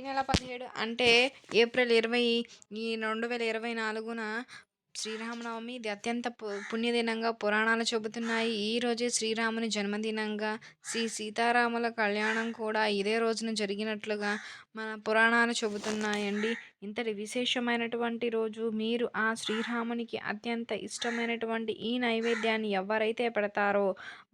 ఈ నెల పదిహేడు అంటే ఏప్రిల్ ఇరవై ఈ రెండు వేల ఇరవై నాలుగున శ్రీరామనవమి ఇది అత్యంత పు పుణ్యదినంగా పురాణాలు చెబుతున్నాయి. ఈ రోజే శ్రీరాముని జన్మదినంగా శ్రీ సీతారాముల కళ్యాణం కూడా ఇదే రోజున జరిగినట్లుగా మన పురాణాలు చెబుతున్నాయండి. ఇంతటి విశేషమైనటువంటి రోజు మీరు ఆ శ్రీరామునికి అత్యంత ఇష్టమైనటువంటి ఈ నైవేద్యాన్ని ఎవరైతే పెడతారో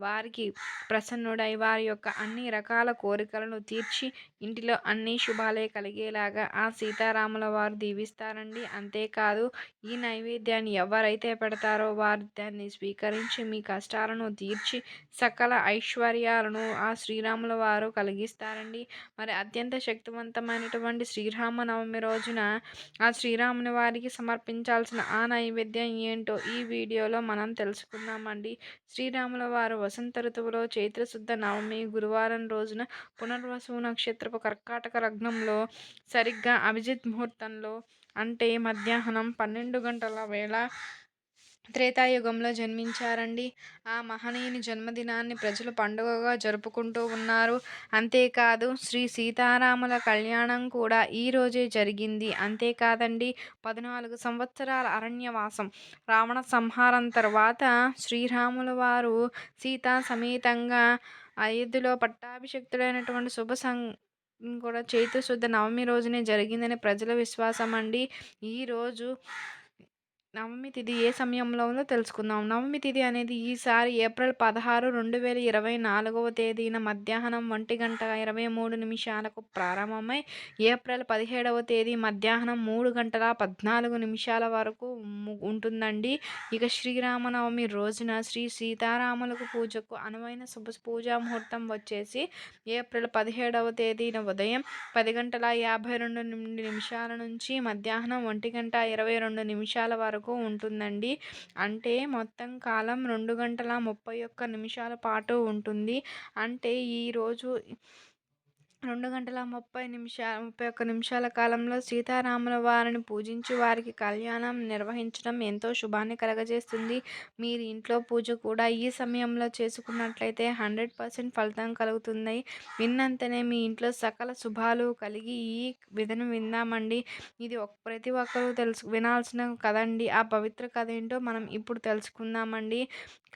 వారికి ప్రసన్నుడై వారి యొక్క అన్ని రకాల కోరికలను తీర్చి ఇంటిలో అన్ని శుభాలే కలిగేలాగా ఆ సీతారాముల వారు దీవిస్తారండి. అంతేకాదు ఈ నైవేద్యాన్ని ఎవరైతే పెడతారో వారు దాన్ని స్వీకరించి మీ కష్టాలను తీర్చి సకల ఐశ్వర్యాలను ఆ శ్రీరాముల వారు కలిగిస్తారండి. మరి అత్యంత శక్తివంతమైనటువంటి శ్రీరామనవమి రోజున ఆ శ్రీరాముని వారికి సమర్పించాల్సిన ఆ నైవేద్యం ఏంటో ఈ వీడియోలో మనం తెలుసుకుందామండి. శ్రీరాముల వారు వసంత ఋతువులో చైత్రశుద్ధ నవమి గురువారం రోజున పునర్వసు నక్షత్రపు కర్కాటక లగ్నంలో సరిగ్గా అభిజిత్ ముహూర్తంలో అంటే మధ్యాహ్నం పన్నెండు గంటల వేళ త్రేతాయుగంలో జన్మించారండి. ఆ మహనీయుని జన్మదినాన్ని ప్రజలు పండుగగా జరుపుకుంటూ ఉన్నారు. అంతేకాదు శ్రీ సీతారాముల కళ్యాణం కూడా ఈరోజే జరిగింది. అంతేకాదండి పద్నాలుగు సంవత్సరాల అరణ్యవాసం. రావణ సంహారం తర్వాత శ్రీరాముల వారు సీతా సమేతంగా అయోధ్యలో పట్టాభిషక్తుడైనటువంటి శుభ సం కూడా చైత్రశుద్ధ నవమి రోజునే జరిగిందని ప్రజల విశ్వాసం అండి ఈరోజు నవమి తిథి ఏ సమయంలో ఉందో తెలుసుకుందాం. నవమి తిథి అనేది ఈసారి ఏప్రిల్ పదహారు రెండు వేల ఇరవై నాలుగవ తేదీన మధ్యాహ్నం ఒంటి గంట ఇరవై మూడు నిమిషాలకు ప్రారంభమై ఏప్రిల్ పదిహేడవ తేదీ మధ్యాహ్నం మూడు గంటల పద్నాలుగు నిమిషాల వరకు ఉంటుందండి. ఇక శ్రీరామనవమి రోజున శ్రీ సీతారాములకు పూజకు అనువైన శుభ పూజా ముహూర్తం వచ్చేసి ఏప్రిల్ పదిహేడవ తేదీన ఉదయం పది గంటల యాభై రెండు నిమిషాల నుంచి మధ్యాహ్నం ఒంటి గంట ఇరవై రెండు నిమిషాల వరకు వరకు ఉంటుందండి. అంటే మొత్తం కాలం రెండు గంటల ముప్పై ఒక్క నిమిషాల పాటు ఉంటుంది. అంటే ఈరోజు రెండు గంటల ముప్పై నిమిషాల ముప్పై ఒక్క నిమిషాల కాలంలో సీతారాముల వారిని పూజించి వారికి కళ్యాణం నిర్వహించడం ఎంతో శుభాన్ని కలగజేస్తుంది. మీరు ఇంట్లో పూజ కూడా ఈ సమయంలో చేసుకున్నట్లయితే హండ్రెడ్ పర్సెంట్ ఫలితం కలుగుతుంది. విన్నంతనే మీ ఇంట్లో సకల శుభాలు కలిగి ఈ విధను విందామండి. ఇది ప్రతి ఒక్కరూ తెలుసు వినాల్సిన కథ అండి ఆ పవిత్ర కథ ఏంటో మనం ఇప్పుడు తెలుసుకుందామండి.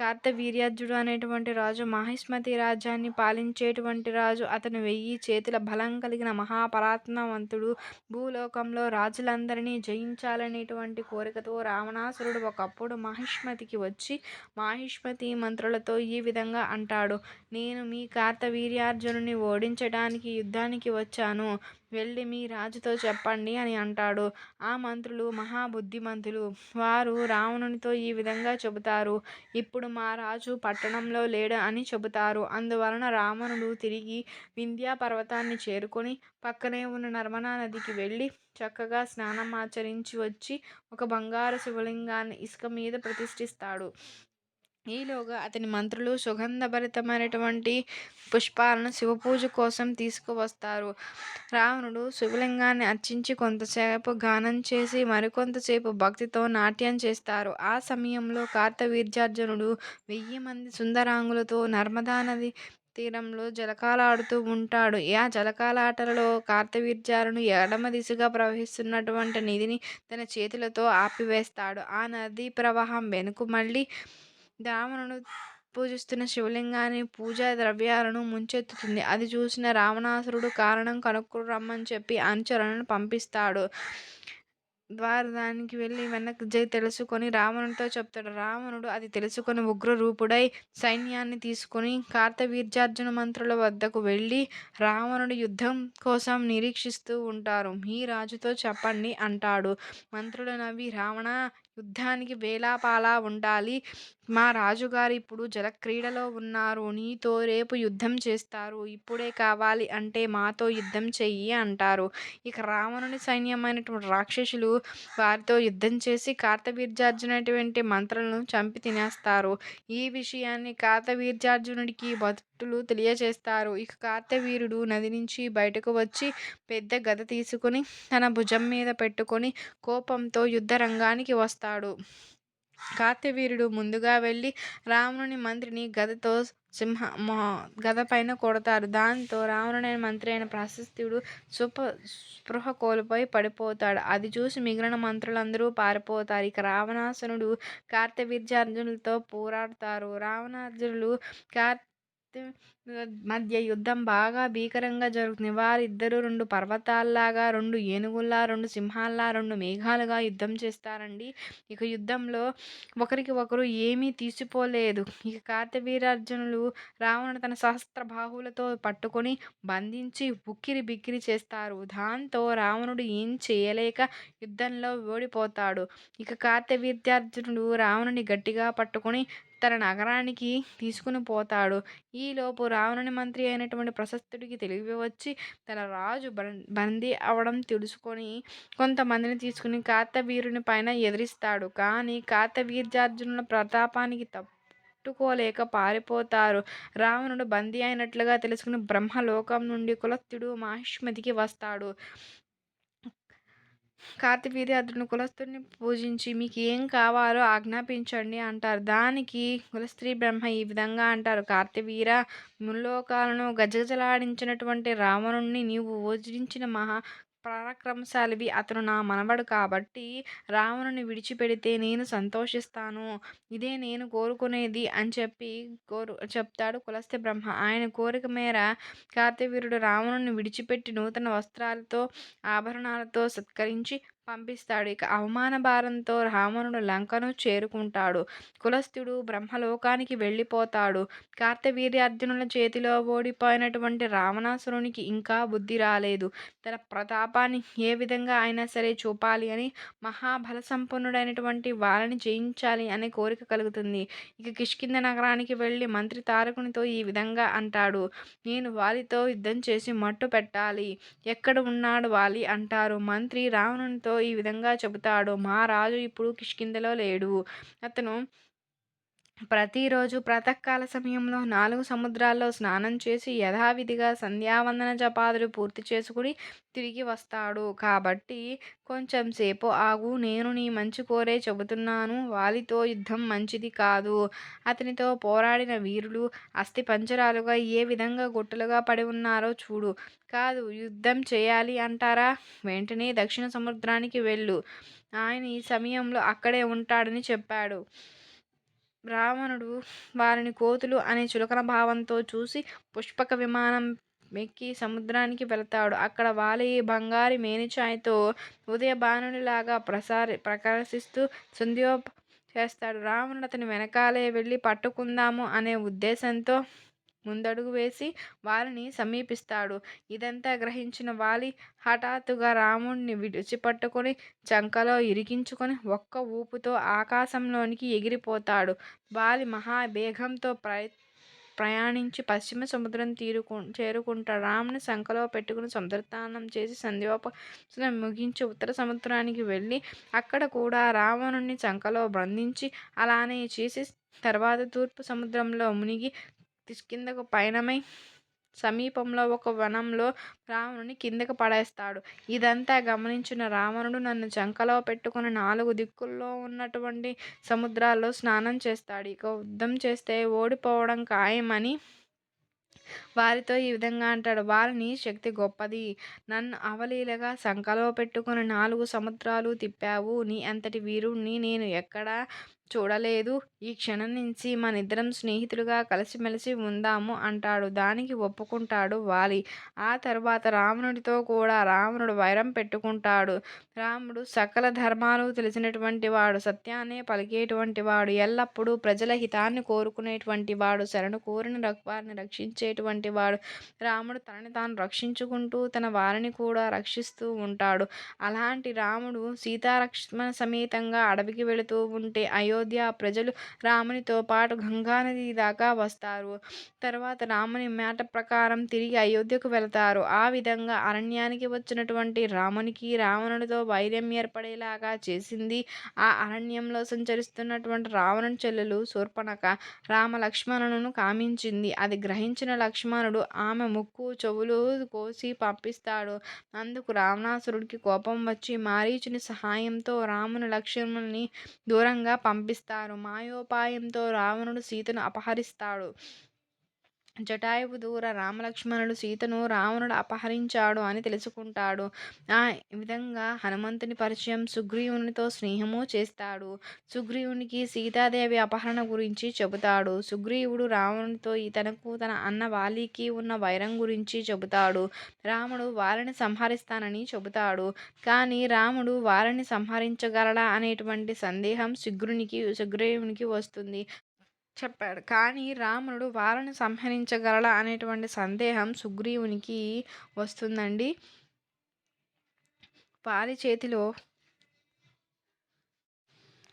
కార్తవీర్యార్జుడు అనేటువంటి రాజు మహిష్మతి రాజ్యాన్ని పాలించేటువంటి రాజు. అతను వెయ్యి చేతుల బలం కలిగిన మహాపరాత్మవంతుడు. భూలోకంలో రాజులందరినీ జయించాలనేటువంటి కోరికతో రావణాసురుడు ఒకప్పుడు మహిష్మతికి వచ్చి మహిష్మతి మంత్రులతో ఈ విధంగా అంటాడు నేను మీ కార్తవీర్యార్జునుని ఓడించడానికి యుద్ధానికి వచ్చాను. వెళ్ళి మీ రాజుతో చెప్పండి అని అంటాడు. ఆ మంత్రులు మహాబుద్ధిమంతులు వారు రావణునితో ఈ విధంగా చెబుతారు. ఇప్పుడు మా రాజు పట్టణంలో లేడు అని చెబుతారు. అందువలన రావణుడు తిరిగి వింధ్యా పర్వతాన్ని చేరుకొని పక్కనే ఉన్న నర్మదా నదికి వెళ్ళి చక్కగా స్నానం ఆచరించి వచ్చి ఒక బంగారు శివలింగాన్ని ఇసుక మీద ప్రతిష్ఠిస్తాడు. ఈలోగా అతని మంత్రులు సుగంధభరితమైనటువంటి పుష్పాలను శివపూజ కోసం తీసుకువస్తారు. రావణుడు శివలింగాన్ని అర్చించి కొంతసేపు గానం చేసి మరికొంతసేపు భక్తితో నాట్యం చేస్తారు. ఆ సమయంలో కార్తవీర్యార్జునుడు వెయ్యి మంది సుందరాంగులతో నర్మదా నది తీరంలో జలకాలాడుతూ ఉంటాడు. ఆ జలకాలాటలలో కార్తవీర్యాలను ఎడమ దిశగా ప్రవహిస్తున్నటువంటి నిధిని తన చేతులతో ఆపివేస్తాడు. ఆ నదీ ప్రవాహం వెనుక మళ్ళీ రావణుడు పూజిస్తున్న శివలింగాన్ని పూజా ద్రవ్యాలను ముంచెత్తుతుంది. అది చూసిన రావణాసురుడు కారణం కనుక్కు రమ్మని చెప్పి అనుచరులను పంపిస్తాడు. వారు దానికి వెళ్ళి వెనక్కి జై తెలుసుకొని రావణుడితో చెప్తాడు. రావణుడు అది తెలుసుకొని ఉగ్ర రూపుడై సైన్యాన్ని తీసుకొని కార్తవీర్యార్జున మంత్రుల వద్దకు వెళ్ళి రావణుడు యుద్ధం కోసం నిరీక్షిస్తూ ఉంటారు. మీ రాజుతో చెప్పండి అంటాడు. మంత్రులు నవ్వి రావణ యుద్ధానికి వేలాపాలా ఉండాలి. మా రాజుగారు ఇప్పుడు జలక్రీడలో ఉన్నారు. నీతో రేపు యుద్ధం చేస్తారు. ఇప్పుడే కావాలి అంటే మాతో యుద్ధం చెయ్యి అంటారు. ఇక రావణుని సైన్యమైనటువంటి రాక్షసులు వారితో యుద్ధం చేసి కార్తవీర్జార్జునటువంటి మంత్రులను చంపి తినేస్తారు. ఈ విషయాన్ని కార్తవీర్జార్జునుడికి భక్తులు తెలియజేస్తారు. ఇక కార్తవీరుడు నది నుంచి బయటకు వచ్చి పెద్ద గద తీసుకుని తన భుజం మీద పెట్టుకొని కోపంతో యుద్ధ రంగానికి చేస్తాడు కార్తవీర్యుడు ముందుగా వెళ్ళి రావణుని మంత్రిని గదతో సింహ మొ గద పైన కొడతారు. దాంతో రావణుని మంత్రి అయిన ప్రశస్త్యుడు సుప స్పృహ కోల్పోయి పడిపోతాడు. అది చూసి మిగిలిన మంత్రులందరూ పారిపోతారు. ఇక రావణాసురుడు కార్తవీర్యార్జునులతో పోరాడతారు. రావణార్జునులు కార్ మధ్య యుద్ధం బాగా భీకరంగా జరుగుతుంది. వారిద్దరూ రెండు పర్వతాల్లాగా, రెండు ఏనుగుల్లా, రెండు సింహాల్లా, రెండు మేఘాలుగా యుద్ధం చేస్తారండి. ఇక యుద్ధంలో ఒకరికి ఒకరు ఏమీ తీసిపోలేదు. ఇక కార్తవీరార్జునులు రావణుడు తన సహస్ర బాహువులతో పట్టుకొని బంధించి ఉక్కిరి బిక్కిరి చేస్తారు. దాంతో రావణుడు ఏం చేయలేక యుద్ధంలో ఓడిపోతాడు. ఇక కార్తవీర్యార్జునుడు రావణుని గట్టిగా పట్టుకొని తన నగరానికి తీసుకుని పోతాడు. ఈలోపు రావణుని మంత్రి అయినటువంటి ప్రశస్తుడికి తెలివి వచ్చి తన రాజు బందీ అవడం తెలుసుకొని కొంతమందిని తీసుకుని కాతవీరుని పైన ఎదిరిస్తాడు. కానీ కార్తవీర్యార్జునుల ప్రతాపానికి తట్టుకోలేక పారిపోతారు. రావణుడు బందీ అయినట్లుగా తెలుసుకుని బ్రహ్మలోకం నుండి కులత్తుడు మహిష్మతికి వస్తాడు. కార్తవీర్యార్జునుడు కులస్తుడిని పూజించి మీకు ఏం కావాలో ఆజ్ఞాపించండి అంటారు. దానికి కులస్త్రీ బ్రహ్మ ఈ విధంగా అంటారు. కార్తివీర ముల్లోకాలను గజగజలాడించినటువంటి రావణుణ్ణి నీవు ఓజించిన మహా పరాక్రమశాలివి. అతను నా మనవడు కాబట్టి రావణుని విడిచిపెడితే నేను సంతోషిస్తాను. ఇదే నేను కోరుకునేది అని చెప్పి కోరు చెప్తాడు కులస్త్య బ్రహ్మ. ఆయన కోరిక మేర కార్తవీరుడు రావణుని విడిచిపెట్టి నూతన వస్త్రాలతో ఆభరణాలతో సత్కరించి పంపిస్తాడు. ఇక అవమాన భారంతో రావణుడు లంకను చేరుకుంటాడు. కులస్థుడు బ్రహ్మలోకానికి వెళ్ళిపోతాడు. కార్తవీర్యార్జునుల చేతిలో ఓడిపోయినటువంటి రావణాసురునికి ఇంకా బుద్ధి రాలేదు. తన ప్రతాపాన్ని ఏ విధంగా అయినా సరే చూపాలి అని మహాబలసంపన్నుడైనటువంటి వాళ్ళని జయించాలి అనే కోరిక కలుగుతుంది. ఇక కిష్కింధ నగరానికి వెళ్ళి మంత్రి తారకునితో ఈ విధంగా అంటాడు. నేను వాలితో యుద్ధం చేసి మట్టు పెట్టాలి. ఎక్కడ ఉన్నాడు వాలి అంటారు. మంత్రి రావణునితో ఈ విధంగా చెబుతాడు. మా రాజు ఇప్పుడు కిష్కింధలో లేడు. అతను ప్రతిరోజు ప్రాతకాల సమయంలో నాలుగు సముద్రాల్లో స్నానం చేసి యథావిధిగా సంధ్యావందన జపాదులు పూర్తి చేసుకుని తిరిగి వస్తాడు. కాబట్టి కొంచెం సేపు ఆగు. నేను నీ మంచి కోరే చెబుతున్నాను. వాలితో యుద్ధం మంచిది కాదు. అతనితో పోరాడిన వీరులు అస్థిపంజరాలుగా ఏ విధంగా గుట్టలుగా పడి ఉన్నారో చూడు. కాదు యుద్ధం చేయాలి అంటారా? వెంటనే దక్షిణ సముద్రానికి వెళ్ళు. ఆయన ఈ సమయంలో అక్కడే ఉంటాడని చెప్పాడు. రావణుడు వారిని కోతులు అనే చులకన భావంతో చూసి పుష్పక విమానం ఎక్కి సముద్రానికి వెళతాడు. అక్కడ వాలి బంగారి మేనిఛాయతో ఉదయభానుడిలాగా ప్రసారి ప్రకాశిస్తూ సంధ్యోప చేస్తాడు. రావణుడు అతని వెనకాలే వెళ్ళి పట్టుకుందాము అనే ఉద్దేశంతో ముందడుగు వేసి వాలిని సమీపిస్తాడు. ఇదంతా గ్రహించిన వాలి హఠాత్తుగా రాముణ్ణి విడిచిపట్టుకొని చంకలో ఇరికించుకొని ఒక్క ఊపుతో ఆకాశంలోనికి ఎగిరిపోతాడు. వాలి మహావేగంతో ప్రయ ప్రయాణించి పశ్చిమ సముద్రం తీరుకు చేరుకుంటాడు. రాముని సంకలో పెట్టుకుని సముద్రతానం చేసి సంధ్యోపాసన ముగించి ఉత్తర సముద్రానికి వెళ్ళి అక్కడ కూడా రావణుని చంకలో బంధించి అలానే చేసి తర్వాత తూర్పు సముద్రంలో మునిగి కిందకు పయనమై సమీపంలో ఒక వనంలో రావణుని కిందకు పడేస్తాడు. ఇదంతా గమనించిన రావణుడు నన్ను చంకలో పెట్టుకుని నాలుగు దిక్కుల్లో ఉన్నటువంటి సముద్రాల్లో స్నానం చేస్తాడు. ఇక యుద్ధం చేస్తే ఓడిపోవడం ఖాయమని వారితో ఈ విధంగా అంటాడు. వారిని శక్తి గొప్పది. నన్ను అవలీలగా సంకలో పెట్టుకుని నాలుగు సముద్రాలు తిప్పావు. నీ అంతటి వీరుణ్ణి నేను ఎక్కడా చూడలేదు. ఈ క్షణం నుంచి మనిద్దరం స్నేహితులుగా కలిసిమెలిసి ఉందాము అంటాడు. దానికి ఒప్పుకుంటాడు వాలి. ఆ తర్వాత రావణుడితో కూడా రావణుడు వైరం పెట్టుకుంటాడు. రాముడు సకల ధర్మాలు తెలిసినటువంటి వాడు. సత్యాన్నే పలికేటువంటి వాడు. ఎల్లప్పుడూ ప్రజల హితాన్ని కోరుకునేటువంటి వాడు. శరణు కోరిన వారిని రక్షించేటువంటి వాడు. రాముడు తనని తాను రక్షించుకుంటూ తన వారిని కూడా రక్షిస్తూ ఉంటాడు. అలాంటి రాముడు సీతారక్ష్మణ సమేతంగా అడవికి వెళుతూ ఉంటే అయో అయోధ్య ప్రజలు రామునితో పాటు గంగానది దాకా వస్తారు. తర్వాత రాముని మాట ప్రకారం తిరిగి అయోధ్యకు వెళతారు. ఆ విధంగా అరణ్యానికి వచ్చినటువంటి రామునికి రావణుడితో వైరం ఏర్పడేలాగా చేసింది ఆ అరణ్యంలో సంచరిస్తున్నటువంటి రావణుని చెల్లెలు శూర్పణఖ రామలక్ష్మణులను కామించింది. అది గ్రహించిన లక్ష్మణుడు ఆమె ముక్కు చెవులు కోసి పంపిస్తాడు. అందుకు రావణాసురుడికి కోపం వచ్చి మారీచుని సహాయంతో రాముని లక్ష్మణుని దూరంగా పంపి పంపిస్తారు. మాయోపాయంతో రావణుడు సీతను అపహరిస్తాడు. జటాయువు దూర రామలక్ష్మణుడు సీతను రావణుడు అపహరించాడు అని తెలుసుకుంటాడు. ఆ విధంగా హనుమంతుని పరిచయం సుగ్రీవునితో స్నేహము చేస్తాడు. సుగ్రీవునికి సీతాదేవి అపహరణ గురించి చెబుతాడు. సుగ్రీవుడు రావణునితో తనకు తన అన్న వాలికి ఉన్న వైరం గురించి చెబుతాడు. రాముడు వారిని సంహరిస్తానని చెబుతాడు. కానీ రాముడు వారిని సంహరించగలడా అనేటువంటి సందేహం సుగ్రునికి సుగ్రీవునికి వస్తుంది. చెప్పాడు. కానీ రాముడు వారిని సంహరించగలడా అనేటువంటి సందేహం సుగ్రీవునికి వస్తుందండి. వారి చేతిలో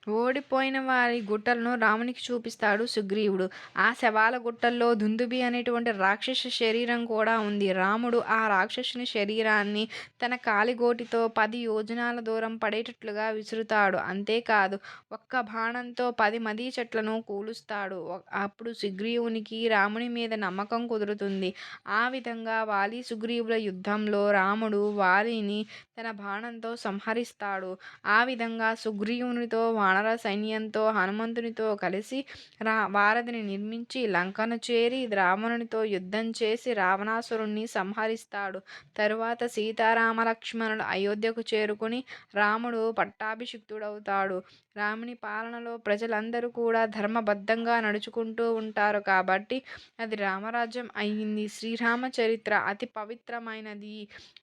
ఓడిపోయిన వారి గుట్టలను రామునికి చూపిస్తాడు సుగ్రీవుడు. ఆ శవాల గుట్టల్లో దుందుబి అనేటువంటి రాక్షస శరీరం కూడా ఉంది. రాముడు ఆ రాక్షసుని శరీరాన్ని తన కాలిగోటితో పది యోజనాల దూరం పడేటట్లుగా విసురుతాడు. అంతేకాదు ఒక్క బాణంతో పది మది చెట్లను కూలుస్తాడు. అప్పుడు సుగ్రీవునికి రాముని మీద నమ్మకం కుదురుతుంది. ఆ విధంగా వాలి సుగ్రీవుల యుద్ధంలో రాముడు వాలిని తన బాణంతో సంహరిస్తాడు. ఆ విధంగా సుగ్రీవునితో వాణ వానర సైన్యంతో హనుమంతునితో కలిసి రా వారధిని నిర్మించి లంకను చేరి రావణునితో యుద్ధం చేసి రావణాసురుణ్ణి సంహరిస్తాడు. తరువాత సీతారామ లక్ష్మణుడు అయోధ్యకు చేరుకుని రాముడు పట్టాభిషిక్తుడవుతాడు. రాముని పాలనలో ప్రజలందరూ కూడా ధర్మబద్ధంగా నడుచుకుంటూ ఉంటారు కాబట్టి అది రామరాజ్యం అయ్యింది శ్రీరామ చరిత్ర అతి పవిత్రమైనది.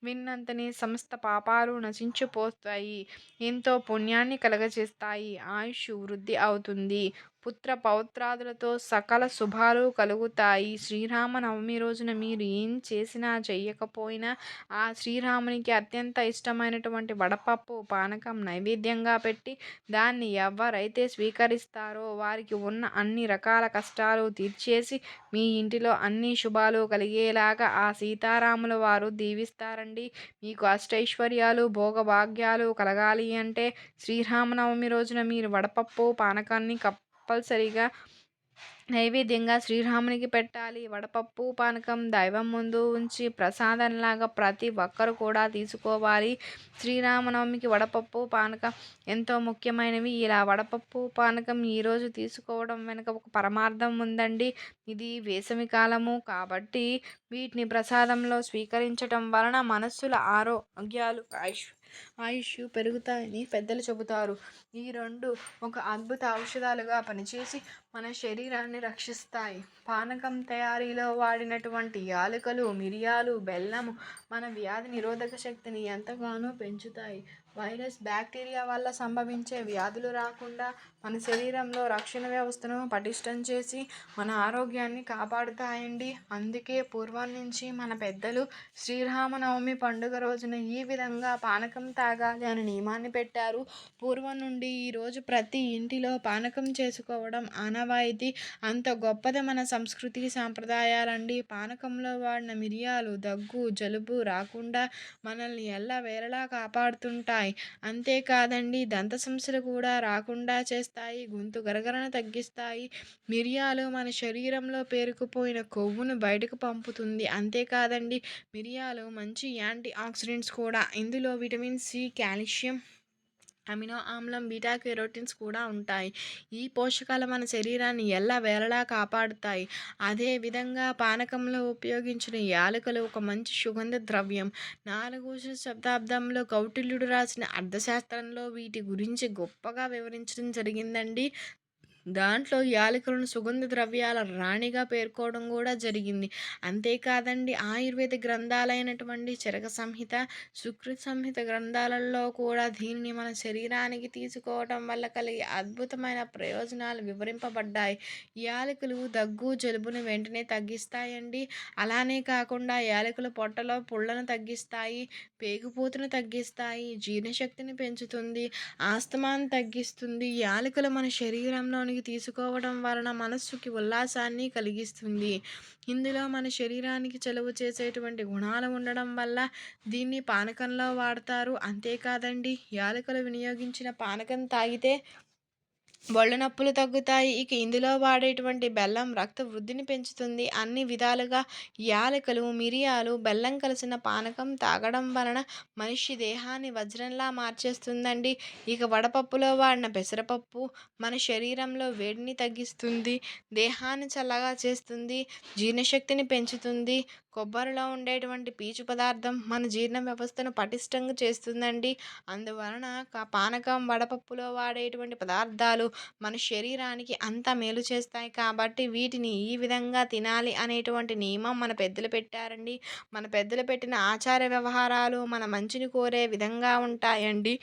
విన్నంతనే సమస్త పాపాలు నశించిపోతాయి. ఎంతో పుణ్యాన్ని కలగజేస్తాయి. ఆయుష్ వృద్ధి అవుతుంది. పుత్ర పౌత్రాదులతో సకల శుభాలు కలుగుతాయి. శ్రీరామనవమి రోజున మీరు ఏం చేసినా చెయ్యకపోయినా ఆ శ్రీరామునికి అత్యంత ఇష్టమైనటువంటి వడపప్పు పానకం నైవేద్యంగా పెట్టి దాన్ని ఎవరైతే స్వీకరిస్తారో వారికి ఉన్న అన్ని రకాల కష్టాలు తీర్చేసి మీ ఇంటిలో అన్ని శుభాలు కలిగేలాగా ఆ సీతారాముల వారు దీవిస్తారండి. మీకు అష్టైశ్వర్యాలు భోగభాగ్యాలు కలగాలి అంటే శ్రీరామనవమి రోజున మీరు వడపప్పు పానకాన్ని కప్ కంపల్సరీగా నైవేద్యంగా శ్రీరామునికి పెట్టాలి. వడపప్పు పానకం దైవం ముందు ఉంచి ప్రసాదంలాగా ప్రతి ఒక్కరు కూడా తీసుకోవాలి. శ్రీరామనవమికి వడపప్పు పానకం ఎంతో ముఖ్యమైనవి. ఇలా వడపప్పు పానకం ఈరోజు తీసుకోవడం వెనుక ఒక పరమార్థం ఉందండి. ఇది వేసవి కాలము కాబట్టి వీటిని ప్రసాదంలో స్వీకరించటం వలన మనస్సుల ఆరోగ్యాలు ఆయుష్ ఆయుష్ పెరుగుతాయని పెద్దలు చెబుతారు. ఈ రెండు ఒక అద్భుత ఔషధాలుగా పనిచేసి మన శరీరాన్ని రక్షిస్తాయి. పానకం తయారీలో వాడినటువంటి యాలకులు మిరియాలు బెల్లము మన వ్యాధి నిరోధక శక్తిని ఎంతగానో పెంచుతాయి. వైరస్ బ్యాక్టీరియా వల్ల సంభవించే వ్యాధులు రాకుండా మన శరీరంలో రక్షణ వ్యవస్థను పటిష్టం చేసి మన ఆరోగ్యాన్ని కాపాడుతాయండి. అందుకే పూర్వం నుంచి మన పెద్దలు శ్రీరామనవమి పండుగ రోజున ఈ విధంగా పానకం తాగాలి అని నియమాన్ని పెట్టారు. పూర్వం నుండి ఈరోజు ప్రతి ఇంటిలో పానకం చేసుకోవడం ఆనవాయితీ. అంత గొప్పది మన సంస్కృతి సాంప్రదాయాలండి. పానకంలో వాడిన మిరియాలు దగ్గు జలుబు రాకుండా మనల్ని ఎల్ల వేరలా కాపాడుతుంటాయి. తగ్గిస్తాయి అంతేకాదండి దంత సమస్యలు కూడా రాకుండా చేస్తాయి గొంతు గరగరను తగ్గిస్తాయి. మిరియాలు మన శరీరంలో పేరుకుపోయిన కొవ్వును బయటకు పంపుతుంది. అంతేకాదండి మిరియాలు మంచి యాంటీ ఆక్సిడెంట్స్ కూడా. ఇందులో విటమిన్ సి కాల్షియం అమినో ఆమ్లం బీటా కెరోటిన్స్ కూడా ఉంటాయి. ఈ పోషకాలు మన శరీరాన్ని ఎల్ల వేళలా కాపాడుతాయి? అదేవిధంగా పానకంలో ఉపయోగించిన యాలకులు ఒక మంచి సుగంధ ద్రవ్యం. నాలుగు శతాబ్దంలో కౌటిల్యుడు రాసిన అర్థశాస్త్రంలో వీటి గురించి గొప్పగా వివరించడం జరిగిందండి. దాంట్లో యాలకులను సుగంధ ద్రవ్యాల రాణిగా పేర్కోవడం కూడా జరిగింది. అంతేకాదండి ఆయుర్వేద గ్రంథాలైనటువంటి చరక సంహిత సుకృత సంహిత గ్రంథాలలో కూడా దీనిని మన శరీరానికి తీసుకోవడం వల్ల కలిగే అద్భుతమైన ప్రయోజనాలు వివరింపబడ్డాయి. యాలకులు దగ్గు జలుబును వెంటనే తగ్గిస్తాయండి. అలానే కాకుండా యాలకులు పొట్టలో పుళ్ళను తగ్గిస్తాయి పేగుపోతును తగ్గిస్తాయి జీర్ణశక్తిని పెంచుతుంది ఆస్తమాను తగ్గిస్తుంది. యాలకులు మన శరీరంలోని పరిగణలోనికి తీసుకోవడం వలన మనస్సుకి ఉల్లాసాన్ని కలిగిస్తుంది. ఇందులో మన శరీరానికి చలువ చేసేటువంటి గుణాలు ఉండడం వల్ల దీన్ని పానకంలో వాడతారు. అంతేకాదండి యాలకులు వినియోగించిన పానకం తాగితే ఒళ్ళు నొప్పులు తగ్గుతాయి. ఇక ఇందులో వాడేటువంటి బెల్లం రక్త వృద్ధిని పెంచుతుంది. అన్ని విధాలుగా యాలకులు మిరియాలు బెల్లం కలిసిన పానకం తాగడం వలన మనిషి దేహాన్ని వజ్రంలా మార్చేస్తుందండి. ఇక వడపప్పులో వాడిన పెసరపప్పు మన శరీరంలో వేడిని తగ్గిస్తుంది. దేహాన్ని చల్లగా చేస్తుంది. జీర్ణశక్తిని పెంచుతుంది. కొబ్బరిలో ఉండేటువంటి పీచు పదార్థం మన జీర్ణ వ్యవస్థను పటిష్టంగా చేస్తుందండి. అందువలన పానకం వడపప్పులో వాడేటువంటి పదార్థాలు మన శరీరానికి అంత మేలు చేస్తాయి. కాబట్టి వీటిని ఈ విధంగా తినాలి అనేటువంటి నియమం మన పెద్దలు పెట్టారండి. మన పెద్దలు పెట్టిన ఆచార వ్యవహారాలు మన మంచిని కోరే విధంగా ఉంటాయండి.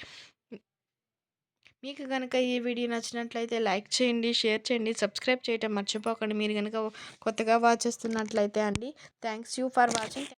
మీకు కనుక ఈ వీడియో నచ్చినట్లయితే లైక్ చేయండి షేర్ చేయండి సబ్స్క్రైబ్ చేయటం మర్చిపోకండి. మీరు కనుక కొత్తగా వాచ్ చేస్తున్నట్లయితే అండి థ్యాంక్స్ యూ ఫర్ వాచింగ్